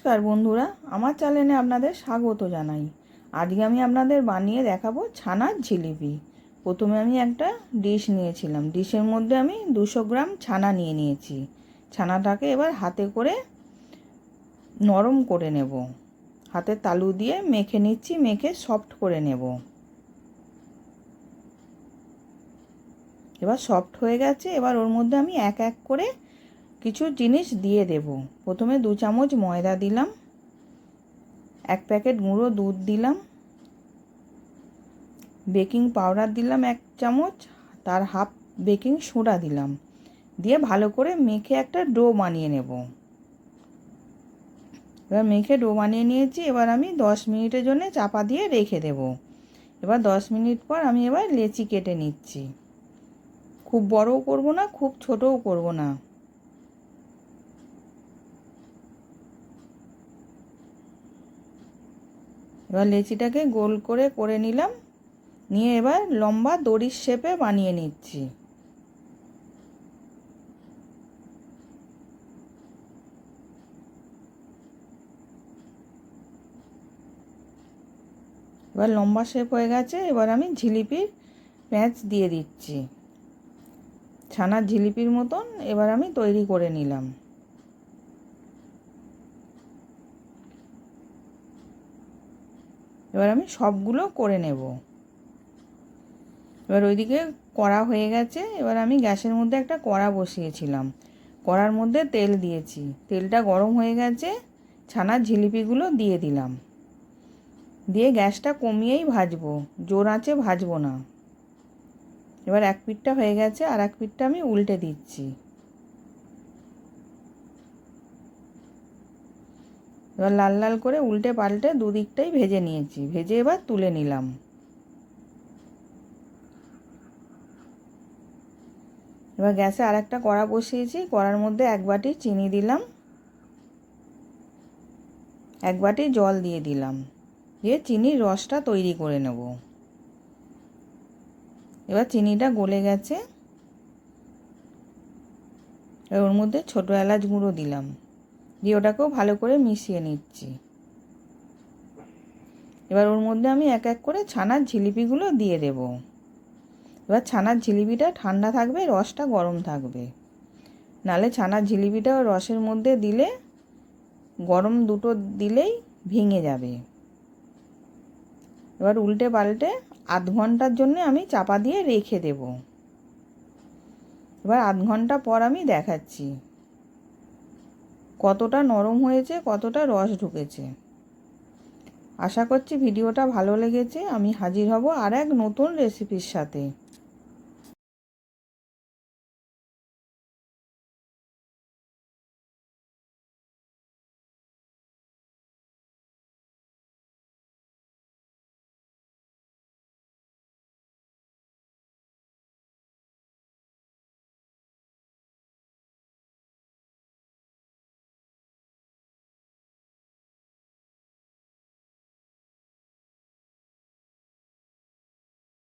নমস্কার বন্ধুরা, আমার চ্যানেলে আপনাদের স্বাগত জানাই। আজকে আমি আপনাদের বানিয়ে দেখাবো ছানার জিলিপি। প্রথমে আমি একটা ডিশ নিয়েছিলাম। ডিশের মধ্যে আমি দুশো গ্রাম ছানা নিয়ে নিয়েছি। ছানাটাকে এবার হাতে করে নরম করে নেব। হাতে তালু দিয়ে মেখে নিচ্ছি, মেখে সফট করে নেব। এবার সফট হয়ে গেছে, এবার ওর মধ্যে আমি এক এক করে কিছু জিনিস দিয়ে দেব। প্রথমে দু চামচ ময়দা দিলাম। এক প্যাকেট গুঁড়ো দুধ দিলাম। বেকিং পাউডার দিলাম এক চামচ। তার হাফ বেকিং সোডা দিলাম। দিয়ে ভালো করে মেখে একটা ডো বানিয়ে নেব। এবার মেখে ডো বানিয়ে নিয়েছি। এবার আমি দশ মিনিটের জন্য চাপা দিয়ে রেখে দেব। এবার দশ মিনিট পর আমি এবার লেচি কেটে নিচ্ছি। খুব বড়ও করব না, খুব ছোটও করব না। এবার লেচিটাকে গোল করে করে নিলাম। নিয়ে এবার লম্বা দড়ির শেপে বানিয়ে নিচ্ছি। এবার লম্বা শেপ হয়ে গেছে, এবার আমি ঝিলিপির প্যাঁচ দিয়ে দিচ্ছি। ছানার ঝিলিপির মতন এবার আমি তৈরি করে নিলাম। এবার আমি সবগুলো করে নেব। এবার ওইদিকে কড়া হয়ে গেছে, এবার আমি গ্যাসের মধ্যে একটা কড়া বসিয়েছিলাম। কড়ার মধ্যে তেল দিয়েছি। তেলটা গরম হয়ে গেছে ছানার ঝিলিপিগুলো দিয়ে দিলাম। দিয়ে গ্যাসটা কমিয়েই ভাজবো, জোর আঁচে ভাজবো না। এবার এক পিঠটা হয়ে গেছে, আর এক পিঠটা আমি উল্টে দিচ্ছি। এবার লাল লাল করে উল্টে পাল্টে দুদিকটাই ভেজে নিয়েছি। ভেজে এবার তুলে নিলাম। এবার গ্যাসে আর একটা কড়া বসিয়েছি। কড়ার মধ্যে এক বাটি চিনি দিলাম। এক বাটি জল দিয়ে দিলাম। দিয়ে চিনির রসটা তৈরি করে নেব। এবার চিনিটা গলে গেছে। ওর মধ্যে ছোটো এলাচ গুঁড়ো দিলাম। দিয়ে ওটাকেও ভালো করে মিশিয়ে নিচ্ছি। এবার ওর মধ্যে আমি এক এক করে ছানার ঝিলিপিগুলো দিয়ে দেব। এবার ছানার ঝিলিপিটা ঠান্ডা থাকবে, রসটা গরম থাকবে। নালে ছানার ঝিলিপিটা রসের মধ্যে দিলে, গরম দুটো দিলেই ভেঙে যাবে। এবার উল্টে পাল্টে আধ ঘণ্টার জন্য আমি চাপা দিয়ে রেখে দেব। এবার আধ ঘণ্টা পর আমি দেখাচ্ছি। কতটা নরম হয়েছে, কতটা রস ঢুকেছে। আশা করছি ভিডিওটা ভালো লেগেছে, আমি হাজির হব আর এক নতুন রেসিপির সাথে।